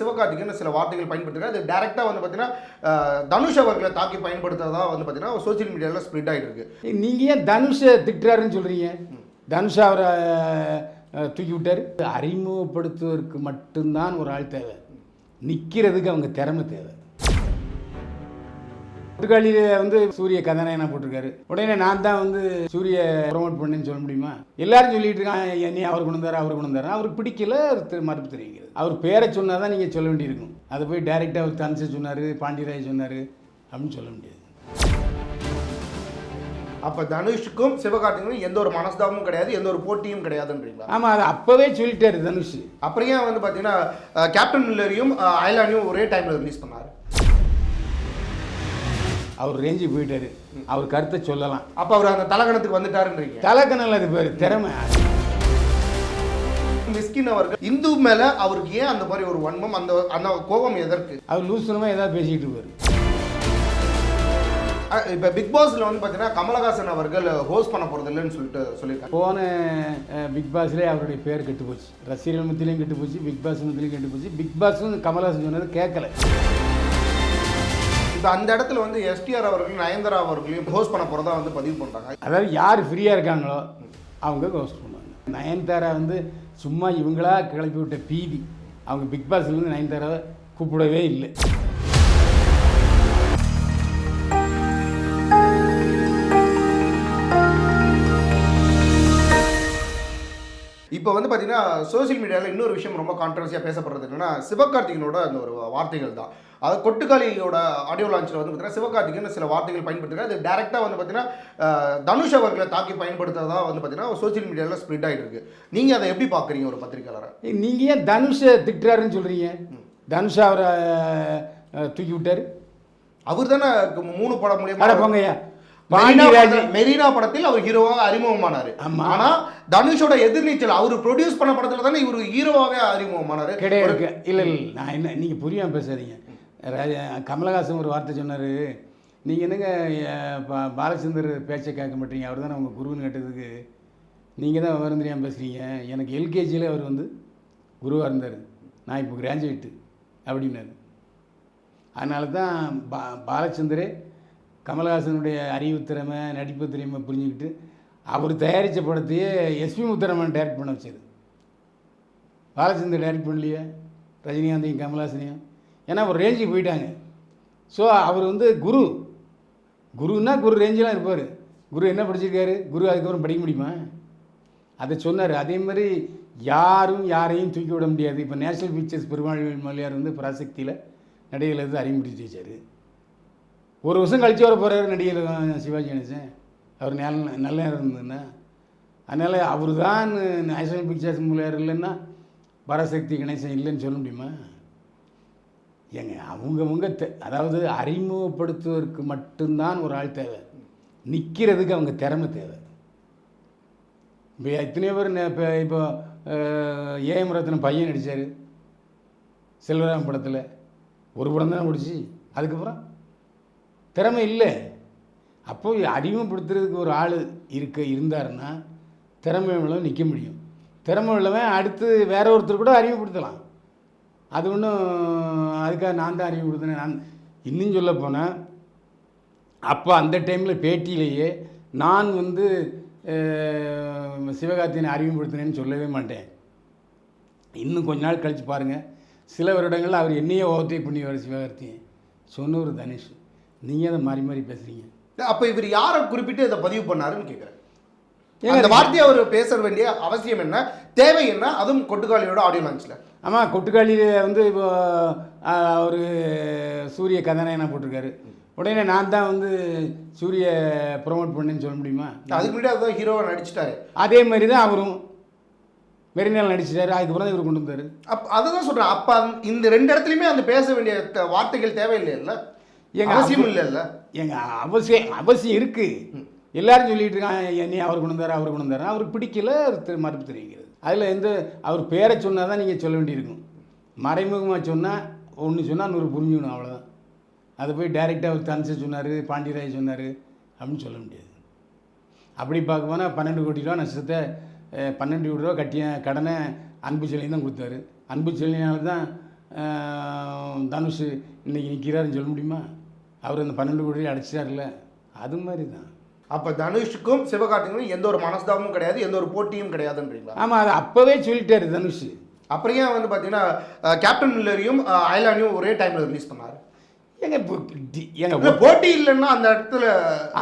சிவகார்த்திகேயன் சில வார்த்தைகள் பயன்படுத்துறாரு அது டேரெக்டாக வந்து பார்த்தீங்கன்னா தனுஷ் அவர்களை தாக்கி பயன்படுத்துறதா வந்து பார்த்தீங்கன்னா சோஷியல் மீடியாவில் ஸ்ப்ரெட் ஆகிட்டு இருக்கு நீங்கள் ஏன் தனுஷை திட்டுறாருன்னு சொல்கிறீங்க தனுஷ் அவரை தூக்கி விட்டார். அறிமுகப்படுத்துவதற்கு மட்டும்தான் ஒரு ஆள் தேவை. நிற்கிறதுக்கு அவங்க திறமை தேவை. புதுக்காளியில் வந்து சூரிய கதாநாயகனா போட்டிருக்காரு? உடனே நான் தான் வந்து சூரிய ப்ரொமோட் பண்ணேன்னு சொல்ல முடியுமா? எல்லாரும் சொல்லிட்டு இருக்காங்க என்னைய அவர் கொண்டு வந்தார் அவர் கொண்டு வந்தார் அவருக்கு பிடிக்கல மறுப்பு தெரிவிக்கிறது அவர் பேரை சொன்னால் தான் நீங்கள் சொல்ல வேண்டியிருக்கும். அதை போய் டைரெக்டாக அவர் தனுஷை சொன்னார் பாண்டியராஜ் சொன்னார் அப்படின்னு சொல்ல முடியாது. அப்போ தனுஷுக்கும் சிவகார்த்திகேயனுக்கும் எந்த ஒரு மனஸ்தாபமும் கிடையாது எந்த ஒரு போட்டியும் கிடையாதுன்றீங்களா? ஆமாம் அது அப்போவே சொல்லிட்டாரு தனுஷ். அப்புறம் ஏன் வந்து பார்த்தீங்கன்னா கேப்டன் மில்லரையும் அயலானையும் ஒரே டைமில் ரிலீஸ் பண்ணாரு? அவர் ரேஞ்சுக்கு போயிட்டாரு. அவர் கருத்தை சொல்லலாம். அப்போ அவர் அந்த தலகணத்துக்கு வந்துட்டாருன்றீங்க. தலக்கணல் அது பேர் திறமை. மிஸ்கின் அவர்கள் இந்து மேல அவருக்கு ஏன் அந்த மாதிரி ஒரு வன்மம் அந்த அந்த கோபம் எதற்கு? அவர் லூசுனமாக ஏதாவது பேசிக்கிட்டு இருப்பார். இப்ப பிக் பாஸ்ல வந்து பாத்தீங்கன்னா கமலஹாசன் அவர்கள் ஹோஸ்ட் பண்ண போறது இல்லைன்னு சொல்லிட்டு சொல்லியிருக்காங்க. போன பிக் பாஸ்லேயே அவருடைய பேர் கெட்டு போச்சு. ரசிகர்கள் மத்தியிலையும் கெட்டு போச்சு பிக் பாஸ் மத்தியிலையும் கெட்டு போச்சு. பிக் பாஸும் கமல்ஹாசன் சொன்னது கேட்கல இப்போ அந்த இடத்துல வந்து எஸ்டிஆர் அவர்களையும் நயன்தாரா அவர்களையும் ஹோஸ்ட் பண்ண போகிறதா வந்து பதிவு பண்ணுறாங்க அதாவது யார் ஃப்ரீயாக இருக்காங்களோ அவங்க ஹோஸ்ட் பண்ணுவாங்க. நயன்தாரா வந்து சும்மா இவங்களா கிளப்பி விட்ட பீதி. அவங்க பிக் பாஸ்லேருந்து நயன்தாராவை கூப்பிடவே இல்லை. இப்போ வந்து பார்த்தீங்கன்னா சோஷியல் மீடியாவில் இன்னொரு விஷயம் ரொம்ப கான்ட்ரவர்சியாக பேசப்படுறது என்னன்னா சிவகார்த்திகனோட அந்த ஒரு வார்த்தைகள் தான். அது கொட்டுக்காளியோட ஆடியோ லான்ச்சில் வந்து பார்த்தீங்கன்னா சிவகார்த்திகேயன் சில வார்த்தைகள் பயன்படுத்துறாரு அது டேரெக்டாக வந்து பார்த்தீங்கன்னா தனுஷ் அவர்களை தாக்கி பயன்படுத்துறதா வந்து பார்த்தீங்கன்னா சோஷியல் மீடியாவில் ஸ்ப்ரெட் ஆகிட்டு இருக்கு நீங்கள் அதை எப்படி பார்க்குறீங்க ஒரு பத்திரிக்கையாளரை நீங்கள் ஏன் தனுஷை திட்டுறாருன்னு சொல்கிறீங்க தனுஷ் அவரை தூக்கி விட்டார்? அவர் தானே மூணு படம் அட மூலியமா போங்கய்யா. மெரினா படத்துல- அவர் ஹீரோவாக அறிமுகமானாரு. ஆமா. ஆனா தனுஷோட எதிர்நீச்சல் அவர் ப்ரொடியூஸ் பண்ண படத்துல தானே இவர் ஹீரோவாகவே அறிமுகமானாரு. கிடையாது. இல்லை இல்லை நான் என்ன நீங்கள் புரியாமல் பேசாதீங்க. கமலஹாசன் ஒரு வார்த்தை சொன்னார். நீங்கள் என்னங்க பா பாலச்சந்தர் பேச்சை கேட்க மாட்டீங்க? அவர் தானே உங்கள் குருன்னு கேட்டதுக்கு. நீங்கள் தான் விவரம் தெரியாமல் பேசுகிறீங்க எனக்கு எல்கேஜியில் அவர் வந்து குருவாக இருந்தார். நான் இப்போ கிராஜுவேட்டு அப்படின்னாரு. அதனால தான் பா பாலச்சந்தரே கமல்ஹாசனுடைய அறிவு திறமை நடிப்பு திறமை புரிஞ்சுக்கிட்டு அவர் தயாரித்த படத்தையே எஸ்பி முத்தரமன் டைரக்ட் பண்ண வச்சது. பாலச்சந்தர் டைரக்ட் பண்ணலையே ரஜினிகாந்தையும் கமல்ஹாசனையும். ஏன்னா ஒரு ரேஞ்சுக்கு போயிட்டாங்க. ஸோ அவர் வந்து குரு. குருன்னா குரு ரேஞ்செலாம் இருப்பார். குரு என்ன படிச்சிருக்காரு? குரு அதுக்கப்புறம் படிக்க முடியுமா? அதை சொன்னார். அதே மாதிரி யாரும் யாரையும் தூக்கி விட முடியாது. இப்போ நேஷனல் பிக்சர்ஸ் பெருமாள் மலையார் வந்து பராசக்தியில் நடிகையில் இருந்து அறிமுகப்படுத்தி வச்சார். ஒரு வருஷம் கழித்து வர போகிறாரு நடிகர் சிவாஜி கணேசன். அவர் நல்ல நல்ல நேரம் இருந்ததுன்னா. அதனால் அவர் தான் நேஷனல் பிக்சர்ஸ் மூலையார் இல்லைன்னா பரசக்தி கணேசன் இல்லைன்னு சொல்ல முடியுமா? ஏங்க அவங்கவுங்க தெ அதாவது அறிமுகப்படுத்துவதற்கு மட்டும்தான் ஒரு ஆள் தேவை. நிற்கிறதுக்கு அவங்க திறமை தேவை. இப்போ எத்தனையோ பேர் இப்போ இப்போ ஏஎம் ரத்னம் பையன் நடித்தார் செல்வராம் படத்தில். ஒரு படம் தான் முடிச்சு அதுக்கப்புறம்? திறமை இல்லை. அப்போது அடிமைப்படுத்துறதுக்கு ஒரு ஆள் இருக்க இருந்தாருன்னா திறமை உள்ளவன் நிற்க முடியும். திறமை உள்ளவன் அடுத்து வேற ஒருத்தர் கூட அறிமுகப்படுத்தலாம். அது ஒன்றும் அதுக்காக நான் தான் அறிமுகப்படுத்தினேன். நான் இன்னும் சொல்ல போனால் அப்போ அந்த டைமில் பேட்டியிலேயே நான் வந்து சிவகார்த்தியனை அறிமுகப்படுத்தினேன்னு சொல்லவே மாட்டேன். இன்னும் கொஞ்ச நாள் கழித்து பாருங்கள் சில வருடங்களில் அவர் என்னையே ஓவர்டேக் பண்ணி வர சிவகார்த்தியன் சொன்னவர் தனுஷ். நீங்கள் அதை மாறி மாறி பேசுகிறீங்க அப்ப இவர் யாரை குறிப்பிட்டு இதை பதிவு பண்ணாருன்னு கேட்குறேன் அந்த வார்த்தையை அவர் பேச வேண்டிய அவசியம் என்ன? தேவை என்ன? அதுவும் கொட்டுக்காளியோட ஆடியோ லான்ச்ல ஆமாம் கொட்டுக்காளியில் வந்து இப்போ அவர் சூரிய கதாநாயகனா போட்டிருக்காரு. உடனே நான் தான் வந்து சூரிய ப்ரொமோட் பண்ணேன்னு சொல்ல முடியுமா? அதுக்கு முன்னாடி அதுதான் ஹீரோவா நடிச்சிட்டாரு. அதே மாதிரி தான் அவரும் மெரினால் நடிச்சிட்டாரு. அதுக்கப்புறம் தான் இவர் கொண்டு வந்தார். அப் அதை தான் சொல்றேன். அப்ப இந்த ரெண்டு இடத்துலயுமே அந்த பேச வேண்டிய வார்த்தைகள் தேவையில்லைல்ல ஏங்க, அவசியம் இல்லைல்ல. எங்க அவசியம் அவசியம் இருக்குது எல்லாரும் சொல்லிட்டு இருக்காங்க என்னைய அவர் கொண்டு வந்தார் அவர் கொண்டு வந்தார் அவருக்கு பிடிக்கல திரு- மறுப்பு தெரிவிக்கிறது. அதில் எந்த அவர் பேரை சொன்னால் தான் நீங்கள் சொல்ல வேண்டியிருக்கும். மறைமுகமாக சொன்னால் ஒன்று சொன்னால் நூறு புரிஞ்சுக்கணும் அவ்வளோதான் அதை போய் டைரெக்டாக அவர் தனுஷை சொன்னார் பாண்டியராஜ் சொன்னார் அப்படின்னு சொல்ல முடியாது. அப்படி பார்க்க போனால் பன்னெண்டு கோடி ரூபா நஷ்டத்தை பன்னெண்டு கோடி ரூபா கட்டிய கடனை அன்பு செல்லியும் தான் கொடுத்தாரு. அன்பு செல்லினால தான் தனுஷ் இன்னைக்கு நிற்கிறாருன்னு சொல்ல முடியுமா? அவர் அந்த பன்னெண்டு கோடி அடைச்சிட்டார்ல அது மாதிரி தான் அப்ப தனுஷுக்கும் சிவகார்த்திகனுக்கும் எந்த ஒரு மனஸ்தாபமும் கிடையாது எந்த ஒரு போட்டியும் கிடையாதுன்றீங்களா? ஆமாம் அது அப்போவே சொல்லிட்டாரு தனுஷ். அப்புறம் ஏன் வந்து பார்த்தீங்கன்னா கேப்டன் மில்லரையும் அஹ், அயலானையும் ஒரே டைம்ல ரிலீஸ் பண்ணாரு. எங்க எங்க போட்டி இல்லைன்னா அந்த இடத்துல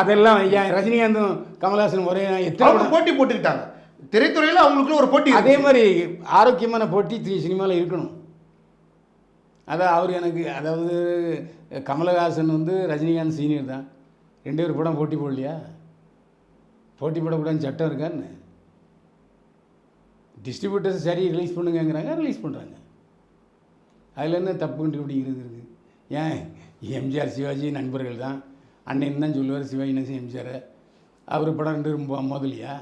அதெல்லாம் ஏன் ரஜினிகாந்தும் கமல்ஹாசன் ஒரே எத்தனை போட்டி போட்டுக்கிட்டாங்க. திரைத்துறையில அவங்களுக்குள்ள ஒரு போட்டி அதே. மாதிரி ஆரோக்கியமான போட்டி சினிமாவில் இருக்கணும். அதான் அவர் எனக்கு அதாவது கமலஹாசன் வந்து ரஜினிகாந்த் சீனியர் தான். ரெண்டு பேர் படம் போட்டி போடலையா? போட்டி போடக்கூடாதுன்னு சட்டம் இருக்கான்னு டிஸ்ட்ரிபியூட்டர்ஸ் சரி ரிலீஸ் பண்ணுங்கங்கிறாங்க ரிலீஸ் பண்ணுறாங்க அதில் என்ன தப்பு கண்டுபிடிக்கிறது இருக்குது ஏன்? எம்ஜிஆர் சிவாஜி நண்பர்கள் தான். அண்ணன் தான் சொல்லுவார் சிவாஜி நேசன் எம்ஜிஆர்? அவர் படம் ரெண்டு ரொம்ப முதலியா?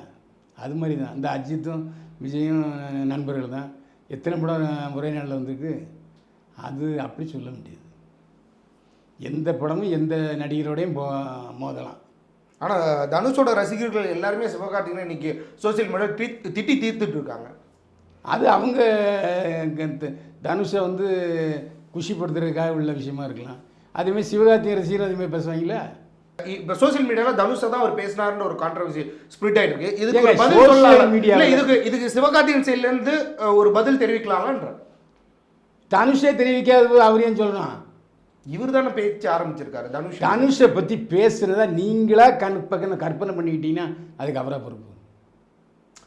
அது மாதிரி தான். இந்த அஜித்தும் விஜயும் நண்பர்கள் தான். எத்தனை படம் ஒரே நாளில் வந்திருக்கு? அது அப்படி சொல்ல முடியாது. எந்த படமும் எந்த நடிகரோடையும் போ மோதலாம். ஆனா தனுஷோட ரசிகர்கள் எல்லாருமே சிவகார்த்திகனை இன்னைக்கு சோசியல் மீடியா திட்டி தீர்த்துட்டு இருக்காங்க. அது அவங்க தனுஷை வந்து குஷிப்படுத்துறதுக்காக உள்ள விஷயமா இருக்கலாம். அதேமாதிரி சிவகார்த்திகை ரசிகர் அதுமாதிரி பேசுவாங்களா இப்ப சோசியல் மீடியால தனுஷை தான் அவர் பேசினாருன்னு ஒரு கான்ட்ரவர்சி ஸ்பிரிட் ஆயிட்டு இருக்கு இதுக்கு பதில் சொல்லலாம். ல- இதுக்கு இதுக்கு சிவகார்த்திகன் சைடுல இருந்து அஹ், ஒரு பதில் தெரிவிக்கலாம்ன்ற தனுஷே தெரிவிக்காத போது அவர் ஏன் சொல்லணும்? இவர் தானே பேச்சு ஆரம்பிச்சிருக்காரு தனுஷ். தனுஷை பற்றி பேசுகிறத நீங்களா கற்பனை கற்பனை பண்ணிக்கிட்டீங்கன்னா அதுக்கு அவராக பொறுப்பு.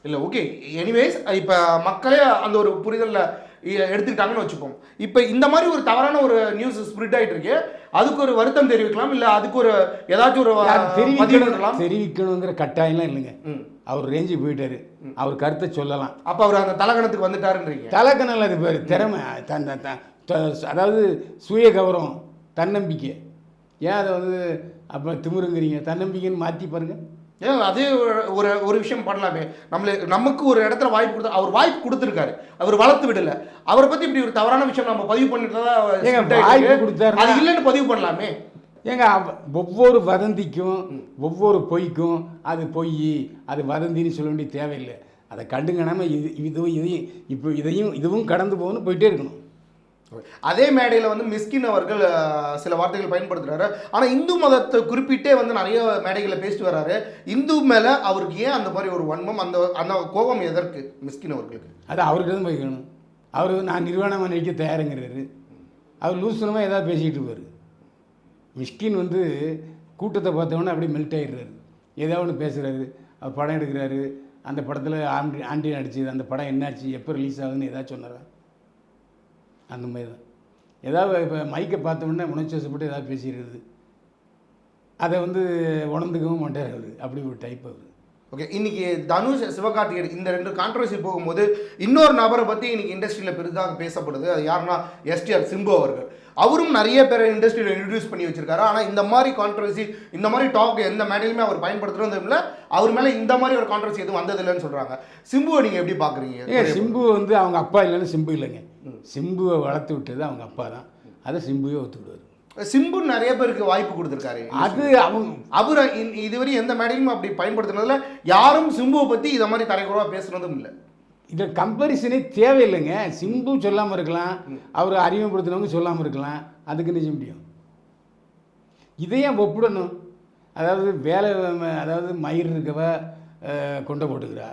இல்ல ஓகே எனிவேஸ் இப்ப மக்களே அந்த ஒரு புரிதல்ல எடுத்துக்கிட்டாங்கன்னு வச்சுப்போம். இப்ப இந்த மாதிரி ஒரு தவறான ஒரு நியூஸ் ஸ்ப்ரிட் ஆயிட்டு இருக்கு அதுக்கு ஒரு வருத்தம் தெரிவிக்கலாம் இல்ல அதுக்கு ஒரு ஏதாச்சும் ஒரு பண்ணலாம். தெரிவிக்கணுங்கிற கட்டாயம்லாம் இல்லைங்க. அவர் ரேஞ்சுக்கு போயிட்டாரு. அவர் கருத்தை சொல்லலாம். அப்ப அவர் அந்த தலகணத்துக்கு வந்துட்டாருன்றீங்க. தலக்கணல் அது பேர் திறமை. அதாவது சுய கௌரவம் தன்னம்பிக்கை. ஏன் அதை வந்து அப்போ திமிருங்கிறீங்க? தன்னம்பிக்கைன்னு மாற்றி பாருங்க. ஏன் அதே ஒரு- ஒரு விஷயம் பண்ணலாமே. நம்மள நமக்கு ஒரு இடத்துல வாய்ப்பு கொடுத்தா அவர் வாய்ப்பு கொடுத்துருக்காரு. அவர் வளர்த்து விடல. அவரை பத்தி இப்படி ஒரு தவறான விஷயம் நம்ம பதிவு பண்ணிட்டு வாய்ப்பு கொடுத்தாருன்னா- அது இல்லைன்னு பதிவு பண்ணலாமே. ஏங்க ஒவ்வொரு வதந்திக்கும் ஒவ்வொரு பொய்க்கும் அது பொய் அது வதந்தின்னு சொல்ல வேண்டிய தேவையில்லை. அதை கண்டுங்கனாமல் இது இதுவும் இதையும் இப்போ இதையும் இதுவும் கடந்து போகணும்னு போயிட்டே இருக்கணும். அதே மேடையில் வந்து மிஸ்கின் அவர்கள் சில வார்த்தைகள் பயன்படுத்துறாரு. ஆனால் இந்து மதத்தை குறிப்பிட்டே வந்து நிறைய மேடைகளில் பேசிட்டு வர்றாரு இந்து மேலே அவருக்கு ஏன் அந்த மாதிரி ஒரு வன்மம் அந்த அந்த கோபம் எதற்கு மிஸ்கின் அவர்களுக்கு? அது அவருக்கு தான் போய்க்கணும் அவர் நான் நிர்வாணமாக நடிக்க தயாருங்கிறாரு அவர் லூசுனமாக ஏதாவது பேசிக்கிட்டு இருப்பார். மிஸ்கின் வந்து கூட்டத்தை பார்த்தவொடனே அப்படியே மெல்ட் ஆகிடுறாரு ஏதாவது ஒன்று பேசுகிறாரு அவர் படம் எடுக்கிறாரு. அந்த படத்தில் ஆண்டி ஆண்டி நடிச்சது அந்த படம் என்னாச்சு எப்போ ரிலீஸ் ஆகுதுன்னு ஏதாச்சும் சொன்னாரா? அந்த மாதிரி தான். ஏதாவது இப்போ மைக்கை பார்த்த உடனே உணர்ச்சி வசப்பட்டு ஏதாவது பேசிடுறது அதை வந்து உணர்ந்துக்கவும் மாட்டார் அவர். அப்படி ஒரு டைப் அவர். ஓகே இன்னைக்கு தனுஷ் சிவகார்த்திகேயன் இந்த ரெண்டு கான்ட்ரவர்சி போகும்போது இன்னொரு நபரை பற்றி இன்னைக்கு இண்டஸ்ட்ரியில் பெரிதாக பேசப்படுது. அது யாருன்னா எஸ்டிஆர் சிம்பு அவர்கள். அவரும் நிறைய பேரை இண்டஸ்ட்ரியில் இன்ட்ரடியூஸ் பண்ணி வச்சிருக்காரு. ஆனால் இந்த மாதிரி கான்ட்ரவர்சி இந்த மாதிரி டாக் எந்த மேடையிலுமே அவர் பயன்படுத்துறது இல்லை. அவர் மேலே இந்த மாதிரி ஒரு கான்ட்ரவர்சி எதுவும் வந்ததில்லைன்னு சொல்கிறாங்க சிம்புவை நீங்கள் எப்படி பார்க்குறீங்க சிம்பு வந்து அவங்க அப்பா இல்லைன்னு சிம்பு இல்லைங்க. சிம்புவை வளர்த்து விட்டது அவங்க அப்பா தான். அதை சிம்புவே ஒத்துக்கிடுவார். சிம்பு நிறைய பேருக்கு வாய்ப்பு கொடுத்துருக்காரு. அது அவங்க அவர் இதுவரை எந்த மேடையும் அப்படி பயன்படுத்தினதுல யாரும் சிம்புவை பற்றி இதை மாதிரி தரைக்குறவாக பேசுனதும் இல்லை. இந்த கம்பேரிசனே தேவையில்லைங்க. சிம்பு சொல்லாமல் இருக்கலாம். அவர் அறிமுகப்படுத்தினவங்க சொல்லாமல் இருக்கலாம். அதுக்கு நிச்சயம் முடியும். இதையும் ஒப்பிடணும். அதாவது வேலை அதாவது மயிர் இருக்கவ கொண்டை போட்டுக்கிறா.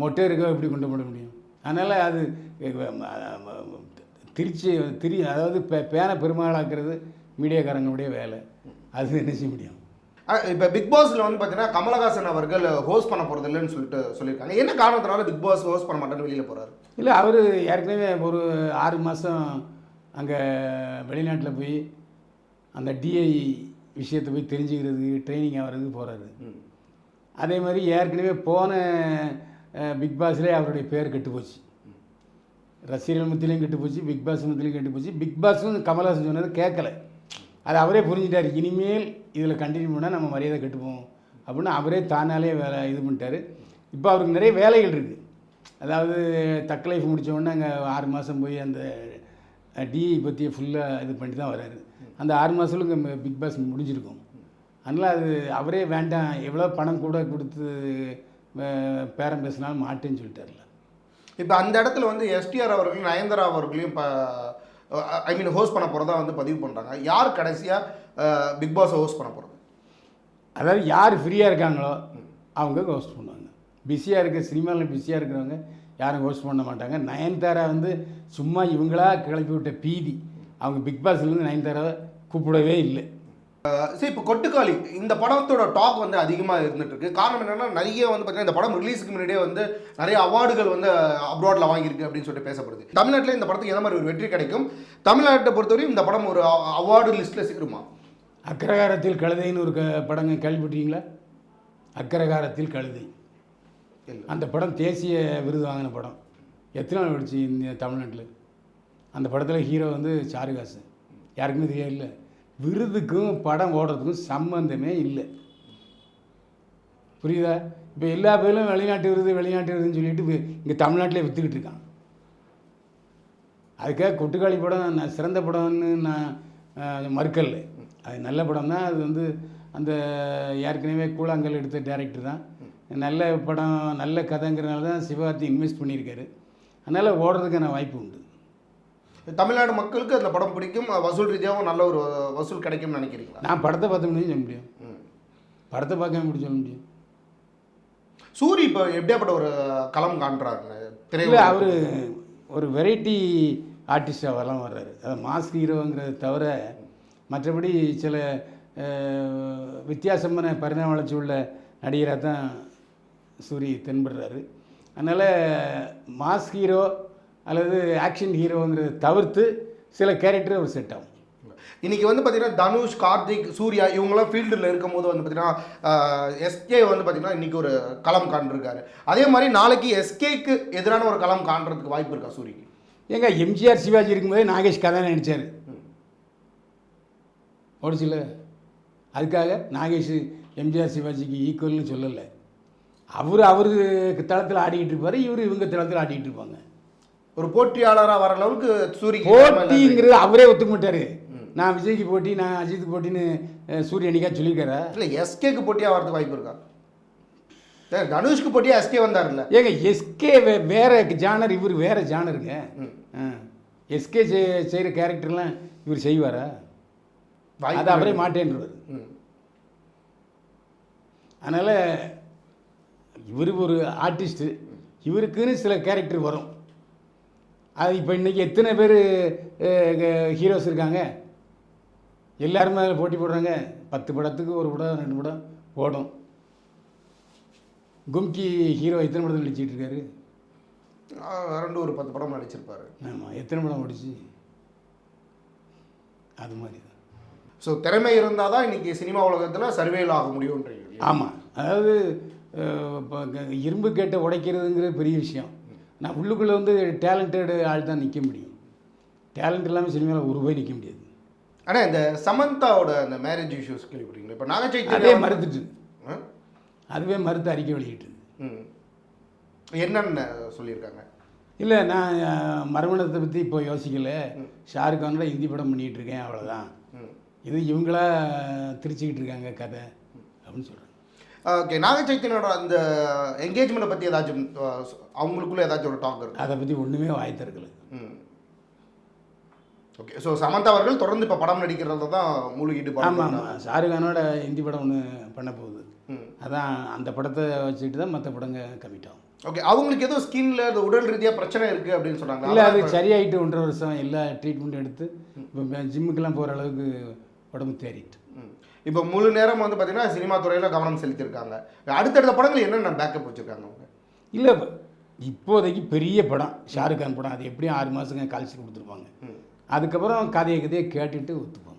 மொட்டை இருக்கவ எப்படி கொண்டை போட முடியும்? அதனால் அது திருச்சி திரி அதாவது பே பேனை பெருமாளாக்குறது மீடியாக்காரங்களுடைய வேலை. அது என்ன செய்ய முடியும்? இப்போ பிக் பாஸ்ல வந்து பார்த்தீங்கன்னா கமலஹாசன் அவர்கள் ஹோஸ்ட் பண்ண போறது இல்லைன்னு சொல்லிட்டு சொல்லியிருக்காங்க. என்ன காரணத்தினால பிக் பாஸ் ஹோஸ்ட் பண்ண மாட்டேன்னு வெளியில போறாரு? இல்லை அவர் ஏற்கனவே ஒரு ஆறு மாதம் அங்கே வெளிநாட்டில் போய் அந்த டிஐ விஷயத்தை போய் தெரிஞ்சுக்கிறதுக்கு ட்ரைனிங் ஆகிறதுக்கு போகிறாரு அதே மாதிரி ஏற்கனவே போன பிக் பாஸ்லேயே அவருடைய பேர் கெட்டு போச்சு. ரசிகர்கள் மத்தியிலையும் கெட்டு போச்சு பிக் பாஸ் மத்தியிலையும் கெட்டு போச்சு. பிக் பாஸும் கமல்ஹாசன் சொன்னது கேட்கல அது அவரே புரிஞ்சிட்டார். இனிமேல் இதில் கண்டினியூ பண்ணால் நம்ம மரியாதை கட்டுப்போம் அப்படின்னு அவரே தானாலே வேலை இது பண்ணிட்டார். இப்போ அவருக்கு நிறைய வேலைகள் இருக்குது அதாவது தக்க லைஃப் முடிச்ச அங்கே ஆறு மாதம் போய் அந்த டிஐ பற்றிய ஃபுல்லாக இது பண்ணி தான் வராரு. அந்த ஆறு மாதத்துல இங்கே பிக் பாஸ் முடிஞ்சிருக்கும். அதனால் அது அவரே வேண்டாம் எவ்வளோ பணம் கூட கொடுத்து பேரம் பேசினாலும் மாட்டேன்னு சொல்லிட்டார்ல இப்போ அந்த இடத்துல வந்து எஸ்டிஆர் அவர்களும் நயன்தாரா அவர்களையும் இப்போ ஐ மீன் ஹோஸ்ட் பண்ண போகிறதா வந்து பதிவு பண்ணுறாங்க யார் கடைசியாக பிக் பாஸை ஹோஸ்ட் பண்ண போகிறது அதாவது யார் ஃப்ரீயாக இருக்காங்களோ அவங்க ஹோஸ்ட் பண்ணுவாங்க. பிஸியாக இருக்க சினிமாவில் பிஸியாக இருக்கிறவங்க யாரும் ஹோஸ்ட் பண்ண மாட்டாங்க. நயன்தாரா வந்து சும்மா இவங்களா கிளப்பி விட்ட பீதி. அவங்க பிக் பாஸ்லேருந்து நயன்தாராவை கூப்பிடவே இல்லை. சரி இப்போ கொட்டுக்காளி இந்த படத்தோட டாக் வந்து அதிகமாக இருந்துட்டு இருக்கு காரணம் என்னன்னா நிறைய வந்து பார்த்தீங்கன்னா இந்த படம் ரிலீஸுக்கு முன்னாடியே வந்து நிறைய அவார்டுகள் வந்து அப்ராட்ல வாங்கியிருக்கு அப்படின்னு சொல்லிட்டு பேசப்படுது. தமிழ்நாட்டில் இந்த படத்துக்கு எந்த மாதிரி ஒரு வெற்றி கிடைக்கும்? தமிழ்நாட்டை பொறுத்தவரையும் இந்த படம் ஒரு அவார்டு லிஸ்ட்டில் சேருமா அக்கரகாரத்தில் கழுதைன்னு ஒரு க படங்க கேள்விப்பட்டீங்களா அக்கரகாரத்தில் கழுதை. அந்த படம் தேசிய விருது வாங்கின படம். எத்தனை நாள் ஓடிச்சு இந்த தமிழ்நாட்டில்? அந்த படத்தில் ஹீரோ வந்து சாருகாசு. யாருக்குமே தெரியாது இல்லை. விருதுக்கும் படம் ஓடுறதுக்கும் சம்மந்தமே இல்லை. புரியுதா? இப்போ எல்லா பேரும் வெளிநாட்டு விருது வெளிநாட்டு விருதுன்னு சொல்லிட்டு இங்கே தமிழ்நாட்டிலே விற்றுக்கிட்டு இருக்கான் அதுக்காக கொட்டுக்காளி படம் நான் சிறந்த படம்னு நான் மறுக்கல அது நல்ல படம் தான் அது வந்து அந்த ஏற்கனவே கூழாங்கல் எடுத்த டேரக்டர் தான். நல்ல படம் நல்ல கதைங்கிறனால தான் சிவகார்த்தி இன்வெஸ்ட் பண்ணியிருக்காரு. அதனால் ஓடுறதுக்கான வாய்ப்பு உண்டு. தமிழ்நாடு மக்களுக்கு அந்த படம் பிடிக்கும். வசூல் ரீதியாகவும் நல்ல ஒரு வசூல் கிடைக்கும்னு நினைக்கிறீங்களா? நான் படத்தை பார்த்த முடியும் சொல்ல முடியும். படத்தை பார்க்காம எப்படி சொல்ல முடியும்? சூரி இப்போ எப்படியாப்பட்ட ஒரு களம் காண்றாங்க? இல்லை திரையுலக அவர் ஒரு வெரைட்டி ஆர்டிஸ்டாக வரலாம் வர்றாரு. அது மாஸ்க் ஹீரோங்கிறத தவிர மற்றபடி சில வித்தியாசமான பரிணாம வளர்ச்சி உள்ள நடிகராக தான் சூரி தென்படுறாரு. அதனால் மாஸ் ஹீரோ அல்லது ஆக்ஷன் ஹீரோங்கிறத தவிர்த்து சில கேரக்டர் அவர் செட் ஆகும். இன்னைக்கு வந்து பார்த்தீங்கன்னா தனுஷ் கார்த்திக் சூர்யா இவங்கெல்லாம் ஃபீல்டில் இருக்கும்போது வந்து பார்த்தீங்கன்னா எஸ்கே வந்து பார்த்தீங்கன்னா இன்னைக்கு ஒரு களம் காண்டிருக்காரு அதே மாதிரி நாளைக்கு எஸ்கேக்கு எதிரான ஒரு களம் காண்றதுக்கு வாய்ப்பு இருக்கா சூரிக்கு? ஏங்க எம்ஜிஆர் சிவாஜி இருக்கும்போதே நாகேஷ் கதை நடித்தார் ஓடிச்சுல அதுக்காக நாகேஷ் எம்ஜிஆர் சிவாஜிக்கு ஈக்குவல்னு சொல்லலை. அவர் அவருக்கு தளத்தில் ஆடிக்கிட்டு இருப்பார் இவர் இவங்க தளத்தில் ஆடிக்கிட்டு இருப்பாங்க. ஒரு போட்டியாளராக வர அளவுக்கு சூரிக்கு போட்டிங்கிறது அவரே ஒத்துக்க மாட்டார். நான் விஜய்க்கு போட்டி நான் அஜித்துக்கு போட்டின்னு சூரிய அன்னைக்கா சொல்லியிருக்காரா? இல்லை எஸ்கேக்கு போட்டியாக வரதுக்கு வாய்ப்பு இருக்கா? தனுஷ்க்கு போட்டியாக எஸ்கே வந்தார்ல ஏங்க எஸ்கே வேற ஜானர் இவர் வேற ஜானருங்க. எஸ்கே செய்கிற கேரக்டர்லாம் இவர் செய்வாரா? அதை அவரே மாட்டேன்றவர். அதனால் இவர் ஒரு ஆர்டிஸ்ட்டு. இவருக்குன்னு சில கேரக்டர் வரும். அது இப்போ இன்றைக்கி எத்தனை பேர் ஹீரோஸ் இருக்காங்க? எல்லாருமே அதில் போட்டி போடுறாங்க. பத்து படத்துக்கு ஒரு படம் ரெண்டு படம் ஓடும். கும்கி ஹீரோ எத்தனை படத்தில் நடிச்சிட்டு இருக்காரு? ரெண்டு ஒரு பத்து படம் நடிச்சிருப்பாரு. ஆமாம் எத்தனை படம் ஓடிச்சு? அது மாதிரி தான். ஸோ திறமை இருந்தால் தான் இன்னைக்கு சினிமா உலகத்தில் சர்வேல் ஆக முடியும்ன்றீங்க ஆமாம் அதாவது இரும்பு கேட்டை உடைக்கிறதுங்கிறது பெரிய விஷயம். நான் உள்ளுக்குள்ளே வந்து டேலண்டட் ஆள் தான் நிற்க முடியும். டேலண்ட் இல்லாமல் சினிமாவில் ஒரு போய் நிற்க முடியாது. ஆனால் இந்த சமந்தாவோட அந்த மேரேஜ் இஷ்யூஸ் கேள்விப்பட்டீங்களா இப்போ அதே நாகச்சைத்தன்யா மறுத்துட்டு? அதுவே மறுத்து அறிக்கை வெளியிட்டு. ம். என்னென்ன சொல்லியிருக்காங்க? இல்லை நான் மறுமணத்தை பற்றி இப்போ யோசிக்கல. ஷாருக் கானோட ஹிந்தி படம் பண்ணிகிட்டு இருக்கேன் அவ்வளோதான் ம். இது இவங்களா திரிச்சுக்கிட்டு இருக்காங்க கதை அப்படின்னு சொல்கிறாங்க ஓகே. நாகச்சைத்தனோட அந்த என்கேஜ்மெண்ட்டை பற்றி ஏதாச்சும் அவங்களுக்குள்ள ஏதாச்சும் ஒரு டாக் இருக்கு? அதை பற்றி ஒன்றுமே வாய் திறக்கல. ம். ஓகே. ஸோ சமந்தா அவர்கள் தொடர்ந்து இப்போ படம் நடிக்கிறதுல தான் முழு ஈடுபாடு ஆமாம் கொண்டாங்க. ஆமாம் ஷாருக் கானோட ஹிந்தி படம் ஒன்று பண்ண போகுது. அதான் அந்த படத்தை வச்சுட்டு தான் மற்ற படங்க கமிட் ஆகும் ஓகே. அவங்களுக்கு ஏதோ ஸ்கின்ல உடல் ரீதியாக பிரச்சனை இருக்குது அப்படின்னு சொன்னாங்க இல்லை அது சரியாயிட்டு ஒன்றரை வருஷம் எல்லா ட்ரீட்மெண்ட் எடுத்து இப்போ ஜிம்முக்கெல்லாம் போகிற அளவுக்கு உடம்பு தேறிட்டு. ம். இப்போ முழு நேரம் வந்து பார்த்தீங்கன்னா சினிமா துறையில் கவனம் செலுத்தியிருக்காங்க. அடுத்தடுத்த படங்கள் என்னென்ன பேக்கப் வச்சுருக்காங்க அவங்க? இல்லை இப்போதைக்கு பெரிய படம் ஷாருக் கான் படம் அது எப்படியும் ஆறு மாதங்க கால்சி கொடுத்துருப்பாங்க. அதுக்கப்புறம் கதையை கதையை கேட்டுட்டு ஒத்துப்பாங்க